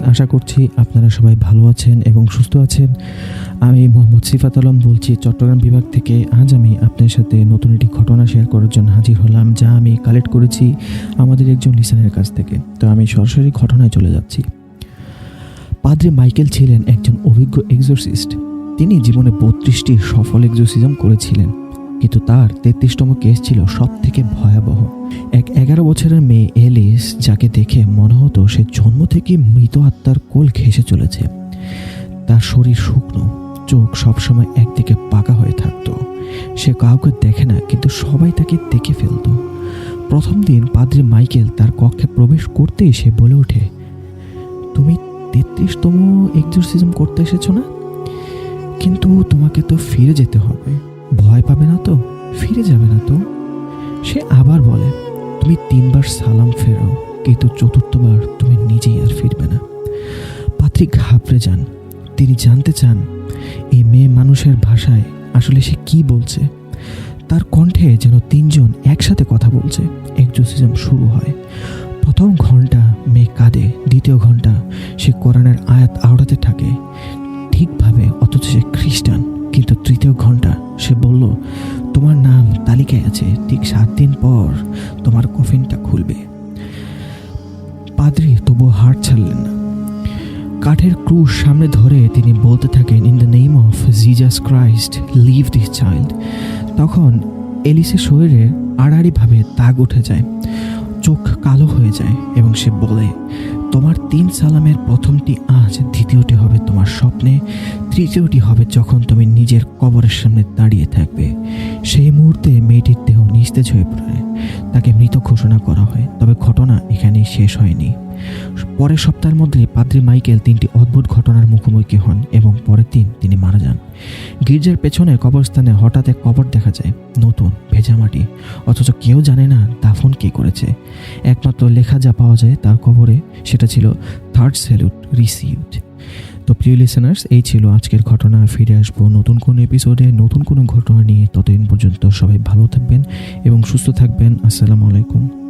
আশা করছি আপনারা সবাই ভালো আছেন এবং সুস্থ আছেন। আমি মোহাম্মদ সিফাত আলম বলছি, চট্টগ্রাম বিভাগ থেকে আজ আমি আপনার সাথে নতুন একটি ঘটনা শেয়ার করার জন্য হাজির হলাম, যা আমি কালেক্ট করেছি আমাদের একজন লিসেনের কাছ থেকে। তো আমি সরাসরি ঘটনায় চলে যাচ্ছি। পাদ্রি মাইকেল ছিলেন একজন অভিজ্ঞ এক্সোরসিস্ট তিনি জীবনে বত্রিশটি সফল এক্সোসিজম করেছিলেন। কিন্তু তার তেত্রিশতম কেস ছিল সব থেকে ভয়াবহ। এক এগারো বছরের মেয়ে এলিস, যাকে দেখে মনে হতো সে জন্ম থেকে মৃত আত্মার কোল ঘেঁষে চলেছে। তার শরীর শুকনো, চোখ সবসময় একদিকে পাকা হয়ে থাকতো। সে কাউকে দেখে না, কিন্তু সবাই তাকে দেখে ফেলতো। প্রথম দিন পাদ্রি মাইকেল তার কক্ষে প্রবেশ করতেই সে বলে ওঠে, তুমি তেত্রিশতম এক্সোরসিজম করতে এসেছ না? কিন্তু তোমাকে তো ফিরে যেতে হবে ফিরে যাবে না তো? সে আবার বলে, তুমি তিনবার সালাম ফেরো, কিন্তু চতুর্থবার তুমি নিজেই আর ফিরবে না। পাত্রী ঘাবড়ে যান। তিনি জানতে চান, এই মেয়ে মানুষের ভাষায় আসলে সে কি বলছে? তার কণ্ঠে যেন তিনজন একসাথে কথা বলছে। এক্সোসিজম শুরু হয়। প্রথম ঘণ্টা মেয়ে কাঁদে, দ্বিতীয় ঘণ্টা সে কোরআনের আয়াত আওড়াতে থাকে। তালিকায় আছে? ঠিক সাত দিন পর তোমার কফিনটা খুলবে। পাদ্রি তবু হাট ছাড়লেন না। কাঠের ক্রুশ সামনে ধরে তিনি বলতে থাকেন in the name of Jesus Christ leave this child তখন এলিসের শরীরে আড়াআড়িভাবে দাগ উঠে যায়, চোখ কালো হয়ে যায় এবং সে বলে তোমার তিন সালামের প্রথমটি আজ, দ্বিতীয়টি হবে তোমার স্বপ্নে, তৃতীয়টি হবে যখন তুমি নিজের কবরের সামনে দাঁড়িয়ে থাকবে। সেই মুহূর্তে মেয়েটির দেহ নিস্তেজ হয়ে পড়ে। তাকে মৃত ঘোষণা করা হয়, তবে ঘটনা এখানেই শেষ হয়নি। পরের সপ্তাহের মধ্যে পাদ্রি মাইকেল তিনটি অদ্ভুত ঘটনার মুখোমুখি হন এবং পরের দিন তিনি মারা যান। গির্জার পেছনে কবরস্থানে হঠাৎ এক কবর দেখা যায়, নতুন, ভেজা মাটি। অথচ কেউ জানে না দাফন কে করেছে। একমাত্র লেখা যা পাওয়া যায় তার কবরে, সেটা ছিল, থার্ড স্যালুট রিসিভড। তো প্রিয় লিসেনার্স এই ছিল আজকের ঘটনা। ফিরে আসব নতুন কোনো এপিসোডে নতুন কোনো ঘটনা নিয়ে। ততদিন পর্যন্ত সবাই ভালো থাকবেন এবং সুস্থ থাকবেন। আসসালামু আলাইকুম।